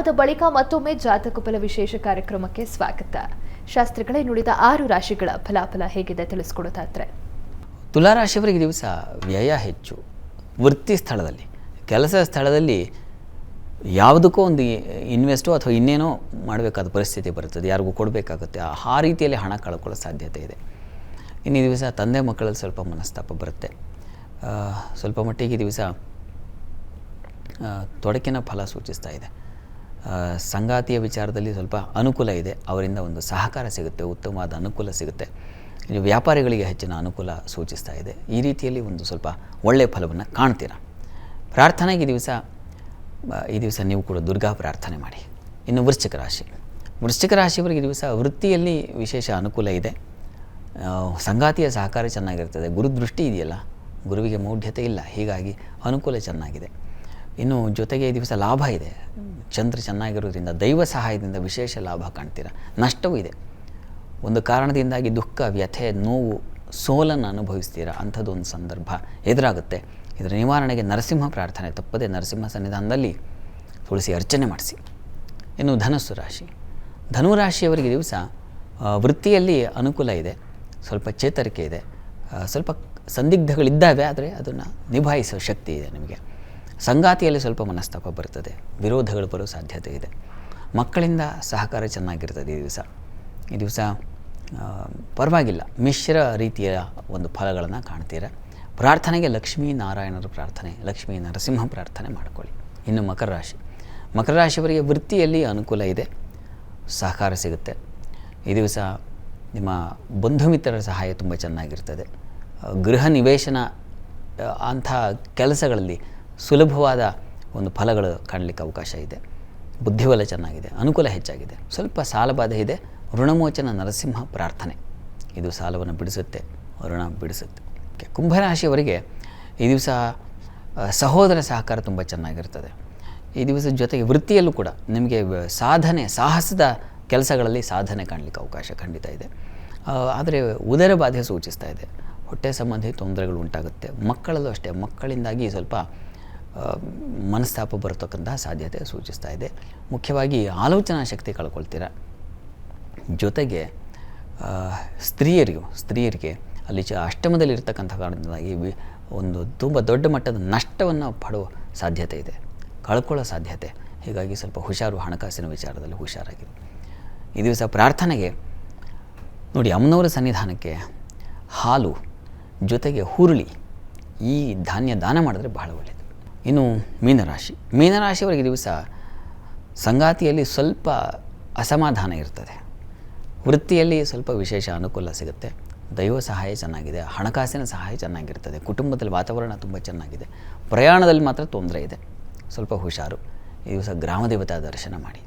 ವಿರಾಮದ ಬಳಿಕ ಮತ್ತೊಮ್ಮೆ ಜಾತಕ ಫಲ ವಿಶೇಷ ಕಾರ್ಯಕ್ರಮಕ್ಕೆ ಸ್ವಾಗತ. ಶಾಸ್ತ್ರಿಗಳೇ, ನುಡಿದ ಆರು ರಾಶಿಗಳ ಫಲಾಫಲ ಹೇಗಿದೆ ತಿಳಿಸ್ಕೊಡೋದಾದ್ರೆ? ತುಲಾರಾಶಿಯವರಿಗೆ ದಿವಸ ವ್ಯಯ ಹೆಚ್ಚು. ವೃತ್ತಿ ಸ್ಥಳದಲ್ಲಿ, ಕೆಲಸ ಸ್ಥಳದಲ್ಲಿ ಯಾವುದಕ್ಕೂ ಒಂದು ಇನ್ವೆಸ್ಟು ಅಥವಾ ಇನ್ನೇನೋ ಮಾಡಬೇಕಾದ ಪರಿಸ್ಥಿತಿ ಬರುತ್ತದೆ. ಯಾರಿಗೂ ಕೊಡಬೇಕಾಗುತ್ತೆ. ಆ- ರೀತಿಯಲ್ಲಿ ಹಣ ಕಳ್ಕೊಳ್ಳೋ ಸಾಧ್ಯತೆ ಇದೆ. ಇನ್ನು ಈ ದಿವಸ ತಂದೆ ಮಕ್ಕಳಲ್ಲಿ ಸ್ವಲ್ಪ ಮನಸ್ತಾಪ ಬರುತ್ತೆ. ಸ್ವಲ್ಪ ಮಟ್ಟಿಗೆ ಈ ದಿವಸ ತೊಡಕಿನ ಫಲ ಸೂಚಿಸ್ತಾ ಇದೆ. ಸಂಗಾತಿಯ ವಿಚಾರದಲ್ಲಿ ಸ್ವಲ್ಪ ಅನುಕೂಲ ಇದೆ. ಅವರಿಂದ ಒಂದು ಸಹಕಾರ ಸಿಗುತ್ತೆ, ಉತ್ತಮವಾದ ಅನುಕೂಲ ಸಿಗುತ್ತೆ. ವ್ಯಾಪಾರಿಗಳಿಗೆ ಹೆಚ್ಚಿನ ಅನುಕೂಲ ಸೂಚಿಸ್ತಾ ಇದೆ. ಈ ರೀತಿಯಲ್ಲಿ ಒಂದು ಸ್ವಲ್ಪ ಒಳ್ಳೆಯ ಫಲವನ್ನು ಕಾಣ್ತೀರ? ಪ್ರಾರ್ಥನೆಗೆ ದಿವಸ ಈ ದಿವಸ ನೀವು ಕೂಡ ದುರ್ಗಾ ಪ್ರಾರ್ಥನೆ ಮಾಡಿ. ಇನ್ನು ವೃಶ್ಚಿಕ ರಾಶಿ. ವೃಶ್ಚಿಕ ರಾಶಿಯವರಿಗೆ ಈ ದಿವಸ ವೃತ್ತಿಯಲ್ಲಿ ವಿಶೇಷ ಅನುಕೂಲ ಇದೆ. ಸಂಗಾತಿಯ ಸಹಕಾರ ಚೆನ್ನಾಗಿರ್ತದೆ. ಗುರುದೃಷ್ಟಿ ಇದೆಯಲ್ಲ, ಗುರುವಿಗೆ ಮೌಢ್ಯತೆ ಇಲ್ಲ. ಹೀಗಾಗಿ ಅನುಕೂಲ ಚೆನ್ನಾಗಿದೆ. ಇನ್ನು ಜೊತೆಗೆ ಈ ದಿವಸ ಲಾಭ ಇದೆ. ಚಂದ್ರ ಚೆನ್ನಾಗಿರೋದ್ರಿಂದ ದೈವ ಸಹಾಯದಿಂದ ವಿಶೇಷ ಲಾಭ ಕಾಣ್ತೀರ? ನಷ್ಟವೂ ಇದೆ. ಒಂದು ಕಾರಣದಿಂದಾಗಿ ದುಃಖ, ವ್ಯಥೆ, ನೋವು, ಸೋಲನ್ನು ಅನುಭವಿಸ್ತೀರಾ? ಅಂಥದ್ದೊಂದು ಸಂದರ್ಭ ಎದುರಾಗುತ್ತೆ. ಇದರ ನಿವಾರಣೆಗೆ ನರಸಿಂಹ ಪ್ರಾರ್ಥನೆ, ತಪ್ಪದೆ ನರಸಿಂಹ ಸನ್ನಿಧಾನದಲ್ಲಿ ತುಳಸಿ ಅರ್ಚನೆ ಮಾಡಿಸಿ. ಇನ್ನು ಧನಸ್ಸು ರಾಶಿ. ಧನುರಾಶಿಯವರಿಗೆ ದಿವಸ ವೃತ್ತಿಯಲ್ಲಿ ಅನುಕೂಲ ಇದೆ. ಸ್ವಲ್ಪ ಚೇತರಿಕೆ ಇದೆ. ಸ್ವಲ್ಪ ಸಂದಿಗ್ಧಗಳಿದ್ದಾವೆ, ಆದರೆ ಅದನ್ನು ನಿಭಾಯಿಸೋ ಶಕ್ತಿ ಇದೆ ನಿಮಗೆ. ಸಂಗಾತಿಯಲ್ಲಿ ಸ್ವಲ್ಪ ಮನಸ್ತಾಪ ಬರ್ತದೆ, ವಿರೋಧಗಳು ಬರೋ ಸಾಧ್ಯತೆ ಇದೆ. ಮಕ್ಕಳಿಂದ ಸಹಕಾರ ಚೆನ್ನಾಗಿರ್ತದೆ ಈ ದಿವಸ. ಈ ದಿವಸ ಪರವಾಗಿಲ್ಲ, ಮಿಶ್ರ ರೀತಿಯ ಒಂದು ಫಲಗಳನ್ನು ಕಾಣ್ತೀರ. ಪ್ರಾರ್ಥನೆಗೆ ಲಕ್ಷ್ಮೀ ನಾರಾಯಣರ ಪ್ರಾರ್ಥನೆ, ಲಕ್ಷ್ಮೀ ನರಸಿಂಹ ಪ್ರಾರ್ಥನೆ ಮಾಡಿಕೊಳ್ಳಿ. ಇನ್ನು ಮಕರ ರಾಶಿ. ಮಕರ ರಾಶಿಯವರಿಗೆ ವೃತ್ತಿಯಲ್ಲಿ ಅನುಕೂಲ ಇದೆ, ಸಹಕಾರ ಸಿಗುತ್ತೆ. ಈ ದಿವಸ ನಿಮ್ಮ ಬಂಧು ಮಿತ್ರರ ಸಹಾಯ ತುಂಬ ಚೆನ್ನಾಗಿರ್ತದೆ. ಗೃಹ ನಿವೇಶನ ಅಂಥ ಕೆಲಸಗಳಲ್ಲಿ ಸುಲಭವಾದ ಒಂದು ಫಲಗಳು ಕಾಣಲಿಕ್ಕೆ ಅವಕಾಶ ಇದೆ. ಬುದ್ಧಿಬಲ ಚೆನ್ನಾಗಿದೆ ಅನುಕೂಲ ಹೆಚ್ಚಾಗಿದೆ. ಸ್ವಲ್ಪ ಸಾಲಬಾಧೆ ಇದೆ. ಋಣಮೋಚನ ನರಸಿಂಹ ಪ್ರಾರ್ಥನೆ. ಇದು ಸಾಲವನ್ನು ಬಿಡಿಸುತ್ತೆ ಋಣ ಬಿಡಿಸುತ್ತೆ. ಓಕೆ, ಕುಂಭರಾಶಿಯವರಿಗೆ ಈ ದಿವಸ ಸಹೋದರ ಸಹಕಾರ ತುಂಬ ಚೆನ್ನಾಗಿರ್ತದೆ. ಈ ದಿವಸ ಜೊತೆಗೆ ವೃತ್ತಿಯಲ್ಲೂ ಕೂಡ ನಿಮಗೆ ಸಾಧನೆ ಸಾಹಸದ ಕೆಲಸಗಳಲ್ಲಿ ಸಾಧನೆ ಕಾಣಲಿಕ್ಕೆ ಅವಕಾಶ ಖಂಡಿತ ಇದೆ. ಆದರೆ ಉದರ ಬಾಧೆ ಸೂಚಿಸ್ತಾ ಇದೆ. ಹೊಟ್ಟೆ ಸಂಬಂಧಿ ತೊಂದರೆಗಳು ಉಂಟಾಗುತ್ತೆ. ಮಕ್ಕಳಲ್ಲೂ ಅಷ್ಟೇ ಮಕ್ಕಳಿಂದಾಗಿ ಸ್ವಲ್ಪ ಮನಸ್ತಾಪ ಬರತಕ್ಕಂತಹ ಸಾಧ್ಯತೆ ಸೂಚಿಸ್ತಾ ಇದೆ. ಮುಖ್ಯವಾಗಿ ಆಲೋಚನಾ ಶಕ್ತಿ ಕಳ್ಕೊಳ್ತೀರ. ಜೊತೆಗೆ ಸ್ತ್ರೀಯರಿಗೂ, ಸ್ತ್ರೀಯರಿಗೆ ಅಲ್ಲಿ ಚ ಅಷ್ಟಮದಲ್ಲಿರ್ತಕ್ಕಂಥ ಕಾರಣದಿಂದಾಗಿ ಒಂದು ತುಂಬ ದೊಡ್ಡ ಮಟ್ಟದ ನಷ್ಟವನ್ನು ಪಡುವ ಸಾಧ್ಯತೆ ಇದೆ. ಕಳ್ಕೊಳ್ಳೋ ಸಾಧ್ಯತೆ. ಹೀಗಾಗಿ ಸ್ವಲ್ಪ ಹುಷಾರು ಹಣಕಾಸಿನ ವಿಚಾರದಲ್ಲಿ ಹುಷಾರಾಗಿದೆ ಈ ದಿವಸ ಪ್ರಾರ್ಥನೆಗೆ, ನೋಡಿ, ಅಮ್ಮನವರ ಸನ್ನಿಧಾನಕ್ಕೆ ಹಾಲು, ಜೊತೆಗೆ ಹುರುಳಿ, ಈ ಧಾನ್ಯ ದಾನ ಮಾಡಿದ್ರೆ ಬಹಳ ಒಳ್ಳೆಯದು ಇನ್ನು ಮೀನರಾಶಿ. ಮೀನರಾಶಿಯವರಿಗೆ ದಿವಸ ಸಂಗಾತಿಯಲ್ಲಿ ಸ್ವಲ್ಪ ಅಸಮಾಧಾನ ಇರ್ತದೆ. ವೃತ್ತಿಯಲ್ಲಿ ಸ್ವಲ್ಪ ವಿಶೇಷ ಅನುಕೂಲ ಸಿಗುತ್ತೆ. ದೈವ ಸಹಾಯ ಚೆನ್ನಾಗಿದೆ, ಹಣಕಾಸಿನ ಸಹಾಯ ಚೆನ್ನಾಗಿರ್ತದೆ, ಕುಟುಂಬದಲ್ಲಿ ವಾತಾವರಣ ತುಂಬ ಚೆನ್ನಾಗಿದೆ. ಪ್ರಯಾಣದಲ್ಲಿ ಮಾತ್ರ ತೊಂದರೆ ಇದೆ. ಸ್ವಲ್ಪ ಹುಷಾರು. ಈ ದಿವಸ ಗ್ರಾಮದೇವತಾ ದರ್ಶನ ಮಾಡಿ.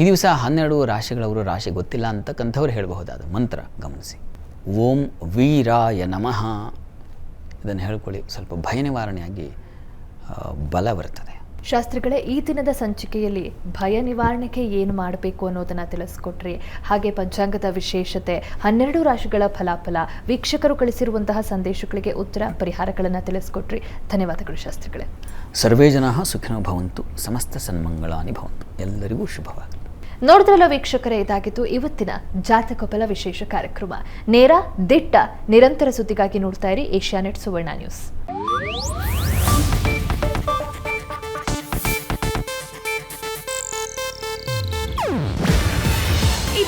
ಈ ದಿವಸ ಹನ್ನೆರಡು ರಾಶಿಗಳವರು ರಾಶಿ ಗೊತ್ತಿಲ್ಲ ಅಂತಕ್ಕಂಥವ್ರು ಹೇಳಬಹುದಾದ ಮಂತ್ರ, ಗಮನಿಸಿ. ಓಂ ವೀರಾಯ ನಮಃ. ಇದನ್ನು ಹೇಳ್ಕೊಳ್ಳಿ. ಸ್ವಲ್ಪ ಭಯ ನಿವಾರಣೆಯಾಗಿ ಬಲ ಬರ್ತದೆ ಶಾಸ್ತ್ರಿಗಳೇ ಈ ದಿನದ ಸಂಚಿಕೆಯಲ್ಲಿ ಭಯ ನಿವಾರಣೆಗೆ ಏನು ಮಾಡಬೇಕು ಅನ್ನೋದನ್ನ ತಿಳಿಸ್ಕೊಟ್ರಿ. ಹಾಗೆ ಪಂಚಾಂಗದ ವಿಶೇಷತೆ ಹನ್ನೆರಡು ರಾಶಿಗಳ ಫಲಾಫಲ ವೀಕ್ಷಕರು ಕಳಿಸಿರುವಂತಹ ಸಂದೇಶಗಳಿಗೆ ಉತ್ತರ ಪರಿಹಾರಗಳನ್ನು ತಿಳಿಸ್ಕೊಟ್ರಿ. ಧನ್ಯವಾದಗಳು ಶಾಸ್ತ್ರಿಗಳೇ. ಸರ್ವೇ ಜನ ಸುಖಿನೋ ಭವಂತು ಸಮಸ್ತ ಸನ್ಮಂಗಳಾನಿ ಭವಂತು. ಎಲ್ಲರಿಗೂ ಶುಭವಾಗಲಿ. ನೋಡಿದ್ರಲ್ಲ ವೀಕ್ಷಕರೇ ಇದಾಗಿತ್ತು ಇವತ್ತಿನ ಜಾತಕ ಫಲ ವಿಶೇಷ ಕಾರ್ಯಕ್ರಮ. ನೇರ ದಿಟ್ಟ ನಿರಂತರ ಸುದ್ದಿಗಾಗಿ ನೋಡ್ತಾ ಇರಿ ಏಷ್ಯಾನೆಟ್ ಸುವರ್ಣ ನ್ಯೂಸ್.